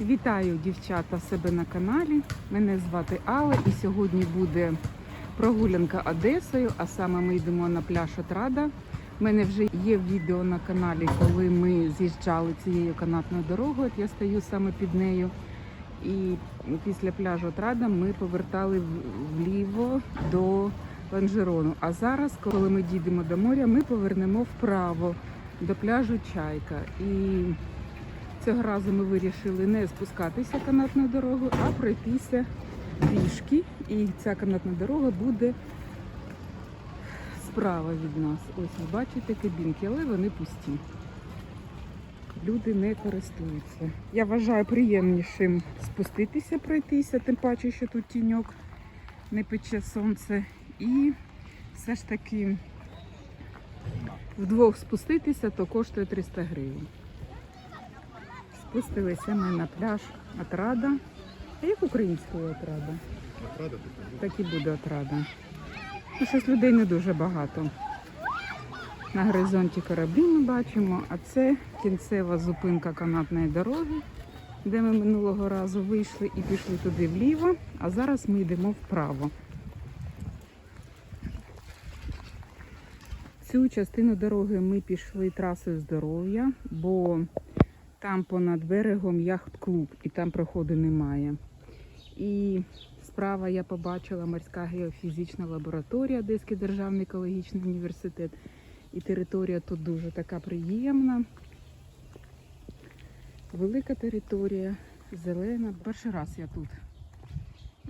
Вітаю дівчата себе на каналі. Мене звати Алла і сьогодні буде прогулянка Одесою, а саме ми йдемо на пляж Отрада. У мене вже є відео на каналі, коли ми з'їжджали цією канатною дорогою. От я стою саме під нею. І після пляжу Отрада ми повертали вліво до Ланжерону. А зараз, коли ми дійдемо до моря, ми повернемо вправо до пляжу Чайка. І Цього разу ми вирішили не спускатися канатною дорогою, а пройтися пішки. І ця канатна дорога буде справа від нас. Ось ви бачите кабінки, але вони пусті. Люди не користуються. Я вважаю приємнішим спуститися, пройтися, тим паче, що тут тіньок не пече сонце. І все ж таки вдвох спуститися, то коштує 300 гривень. Спустилися ми на пляж Отрада. А як українською Отрада? Отрада Так і буде Отрада. Ну, щось людей не дуже багато. На горизонті кораблі ми бачимо, а це кінцева зупинка канатної дороги, де ми минулого разу вийшли і пішли туди вліво, а зараз ми йдемо вправо. Цю частину дороги ми пішли трасою здоров'я, бо там понад берегом яхт-клуб, і там проходу немає. І справа я побачила морська геофізична лабораторія, Одеський державний екологічний університет. І територія тут дуже така приємна. Велика територія, зелена. Перший раз я тут.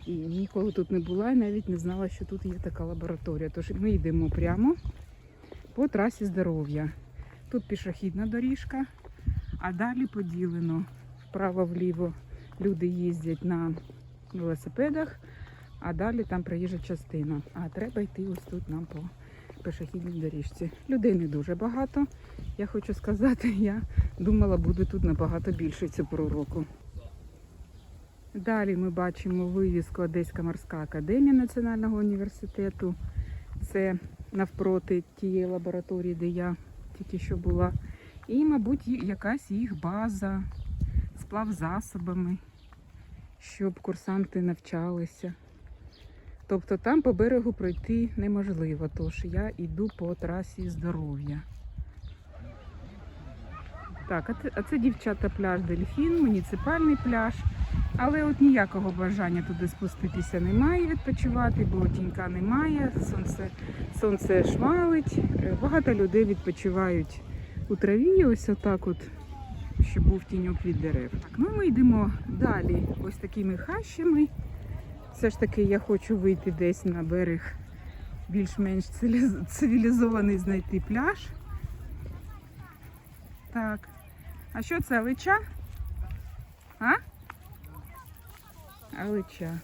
І ніколи тут не була і навіть не знала, що тут є така лабораторія. Тож ми йдемо прямо по трасі здоров'я. Тут пішохідна доріжка, а далі поділено вправо-вліво. Люди їздять на велосипедах, а далі там проїжджа частина. А треба йти ось тут нам по пішохідній доріжці. Людей не дуже багато. Я хочу сказати, я думала, буде тут набагато більше цю пору року. Далі ми бачимо вивіску Одеська морська академія Національного університету. Це навпроти тієї лабораторії, де я тільки що була. І, мабуть, якась їх база з плавзасобами, щоб курсанти навчалися. Тобто там по берегу пройти неможливо, тож я йду по трасі здоров'я. Так, а це, а це дівчата пляж Дельфін, муніципальний пляж. Але от ніякого бажання туди спуститися немає відпочивати, бо тінька немає, сонце, сонце шмалить. Е, Багато людей відпочивають у траві, ось отак от, щоб був тіньок від дерев. Так, ну ми йдемо далі ось такими хащами. Все ж таки я хочу вийти десь на берег більш-менш цивілізований знайти пляж. Так. А що це лича? А? Алича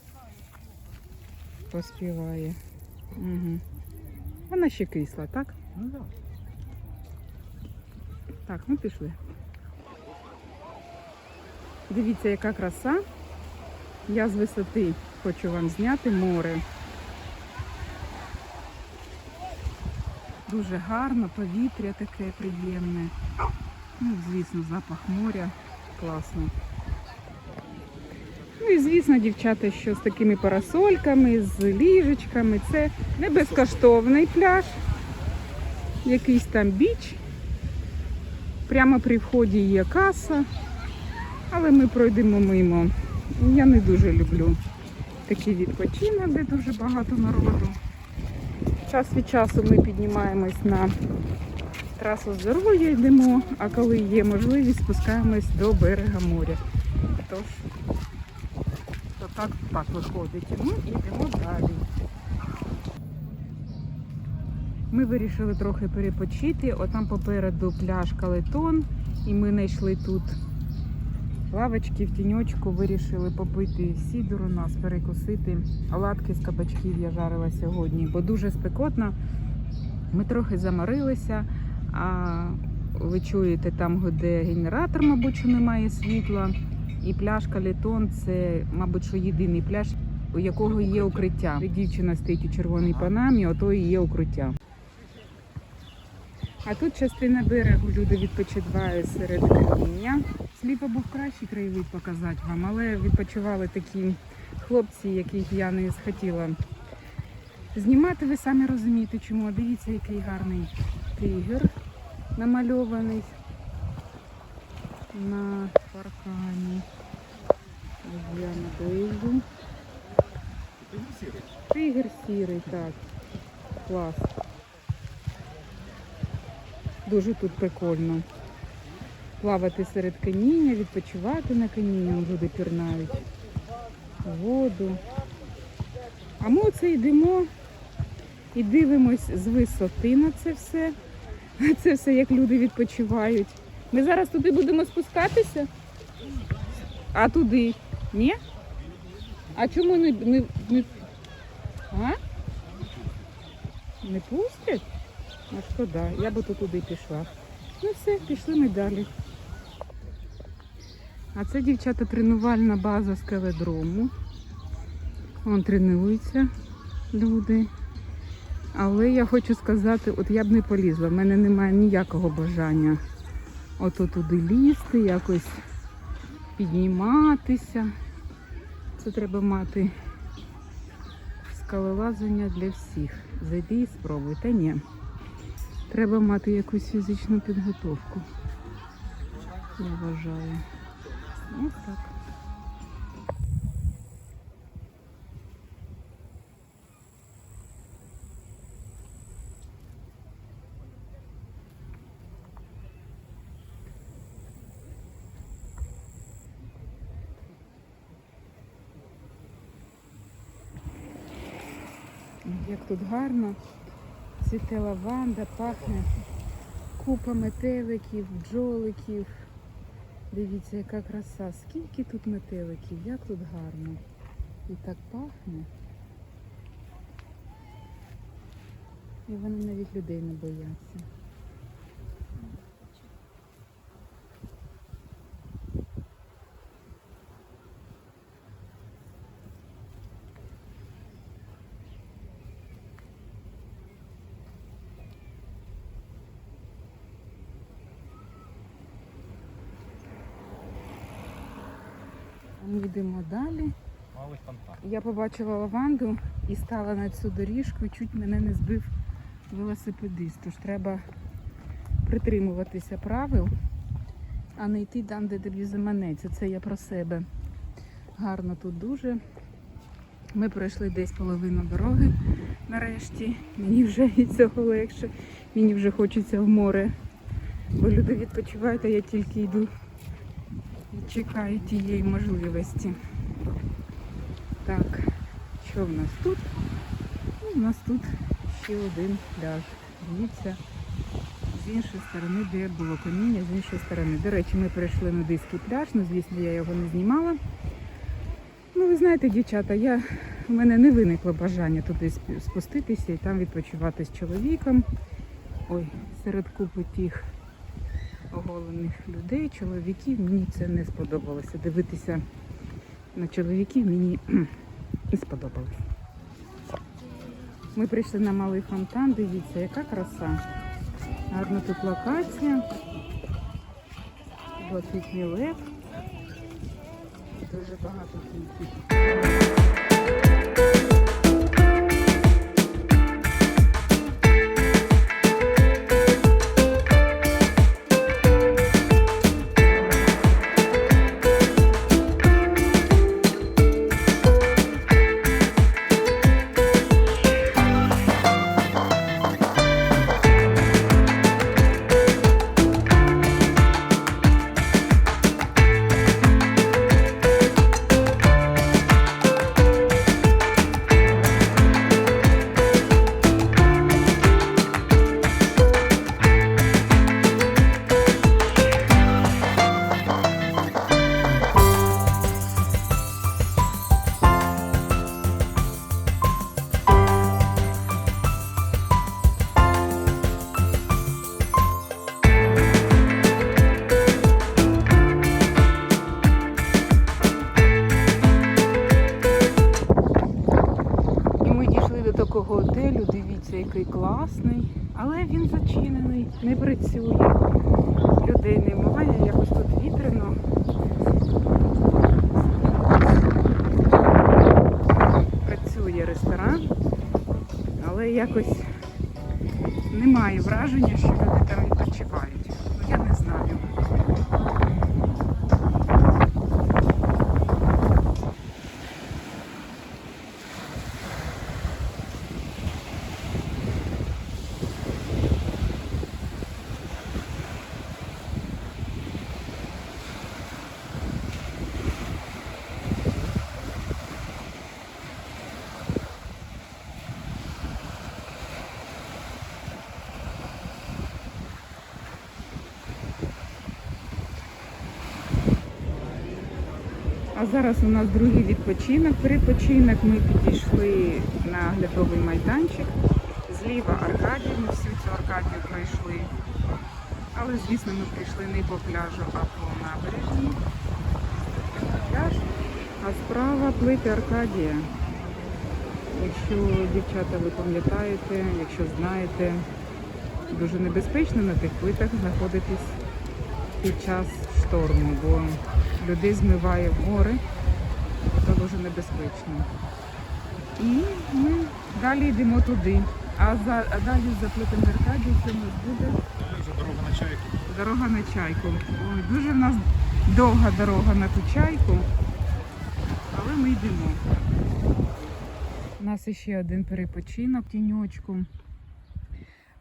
поспіває. Угу. Вона ще кисла, так? Ну да. Так, ми пішли. Дивіться, яка краса. Я з висоти хочу вам зняти море. Дуже гарно, повітря таке приємне. Ну, звісно, запах моря. Класно. Ну і звісно, дівчата, що з такими парасольками, з ліжечками. Це не безкоштовний пляж, якийсь там біч. Прямо при вході є каса, але ми пройдемо мимо. Я не дуже люблю такий відпочинок, де дуже багато народу. Час від часу ми піднімаємось на трасу здоров'я йдемо, а коли є можливість, спускаємось до берега моря. Тож, то так, так виходить. І йдемо далі. Ми вирішили трохи перепочити. Отам попереду пляж Калетон, і ми знайшли тут лавочки в тіньочку, вирішили попити сідору нас, перекусити. Оладки з кабачків я жарила сьогодні, бо дуже спекотно. Ми трохи заморилися, а ви чуєте, там де генератор, мабуть, що немає світла. І пляж Калетон це, мабуть, що єдиний пляж, у якого є укриття. Дівчина стоїть у червоній панамі, ото і є укриття. А тут частина берегу люди відпочивають серед каміння. Сліпо був кращий краєвид показати вам, але відпочивали такі хлопці, яких я не схотіла знімати. Ви самі розумієте, чому. Дивіться, який гарний тигр намальований на паркані. Я наближу. Тигр сірий, так. Клас. Дуже тут прикольно. Плавати серед каміння, відпочивати на каміння, люди пірнають воду. А ми оце йдемо і дивимось з висоти на це все. На Це все як люди відпочивають. Ми зараз туди будемо спускатися? А туди? Ні? А чому не, не, не... А? Не пустять? А шкода, я би то туди пішла. Ну все, пішли ми далі. А це, дівчата, тренувальна база скеледрому. Вон тренуються люди. Але я хочу сказати, от я б не полізла, в мене немає ніякого бажання ото туди лізти, якось підніматися. Це треба мати скалолазання для всіх. Зайди і спробуй. Та ні. Треба мати якусь фізичну підготовку. Я вважаю. Ось так. Як тут гарно. Цвіте лаванда, пахне купа метеликів, бджоликів. Дивіться, яка краса. Скільки тут метеликів, як тут гарно. І так пахне. І вони навіть людей не бояться. Ми йдемо далі. Я побачила лаванду і стала на цю доріжку, і чуть мене не збив велосипедист. Тож треба притримуватися правил, а не йти там, де тобі заманеться. Це я про себе. Гарно тут дуже. Ми пройшли десь половину дороги нарешті. Мені вже від цього легше. Мені вже хочеться в море. Бо люди відпочивають, а я тільки йду і чекаю тієї можливості. Так, що в нас тут? Ну, у нас тут ще один пляж. Дивіться, з іншої сторони, де було каміння, з іншої сторони. До речі, ми перейшли на диський пляж, ну звісно, я його не знімала. Ну, ви знаєте, дівчата, я, в мене не виникло бажання туди спуститися і там відпочивати з чоловіком. Ой, серед купи тих оголених людей, чоловіків, мені це не сподобалося. Дивитися на чоловіків мені не сподобалось. Ми прийшли на малий фонтан, дивіться, яка краса. Гарна тут локація. Блакитний лев. Дуже багато кількість. Класний, але він зачинений, не працює. Людей немає, якось тут вітряно. Працює ресторан, але якось немає враження, що люди там відпочивають. Ну, я не знаю. А зараз у нас другий відпочинок. Перепочинок ми підійшли на оглядовий майданчик. Зліва Аркадія, ми всю цю Аркадію пройшли. Але, звісно, ми прийшли не по пляжу, а по набережні. А справа плити Аркадія. Якщо дівчата ви пам'ятаєте, якщо знаєте, дуже небезпечно на тих плитах знаходитись під час шторму, бо людей змиває в море, це дуже небезпечно. І ми далі йдемо туди. А, за, а далі за плитами Аркадії це у нас буде дорога на чайку. дорога на чайку. Ой, дуже в нас довга дорога на ту чайку, але ми йдемо. У нас ще один перепочинок тіньочку.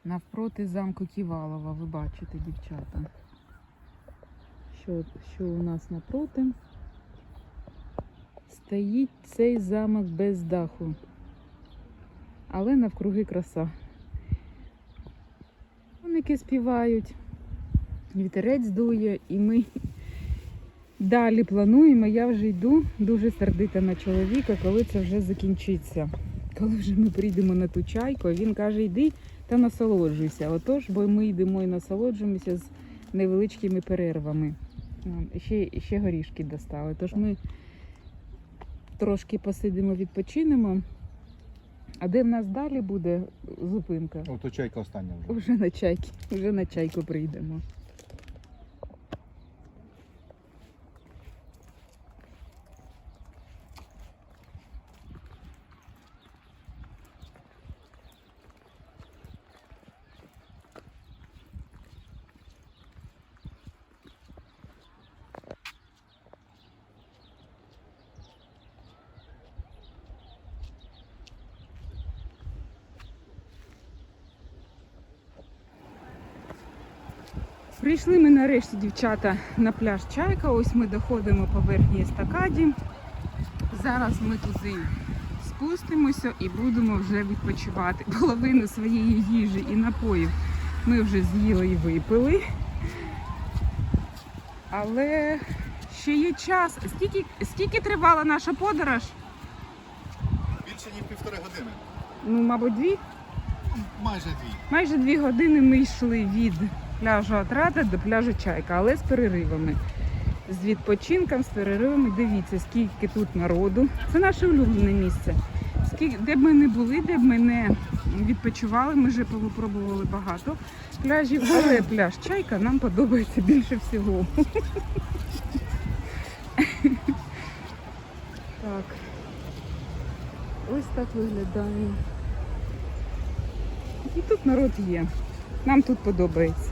Навпроти замку Ківалова. Ви бачите, дівчата. Що, що у нас напроти? Стоїть цей замок без даху. Але навкруги краса. Коники співають, вітерець дує, і ми далі плануємо. Я вже йду дуже сердита на чоловіка, коли це вже закінчиться. Коли вже ми прийдемо на ту чайку, він каже, йди та насолоджуйся. Отож, бо ми йдемо і насолоджуємося з невеличкими перервами. І Ще, ще горішки достали. Тож ми трошки посидимо, відпочинемо. А де в нас далі буде зупинка? Ото чайка остання вже. Вже на чайки, вже на чайку прийдемо. Прийшли ми нарешті, дівчата, на пляж Чайка. Ось ми доходимо по верхній естакаді. Зараз ми туди спустимося і будемо вже відпочивати. Половину своєї їжі і напоїв ми вже з'їли і випили. Але ще є час. Скільки, скільки тривала наша подорож? Більше ніж півтори години. Ну, мабуть, дві. Майже дві. Майже дві години ми йшли від пляжу Атрата до пляжу Чайка, але з переривами. З відпочинком, з переривами. Дивіться, скільки тут народу. Це наше улюблене місце. Скільки, де б ми не були, де б ми не відпочивали, ми вже попробували багато пляжів, але пляж Чайка нам подобається більше всього. Так. Ось так виглядає. І тут народ є. Нам тут подобається.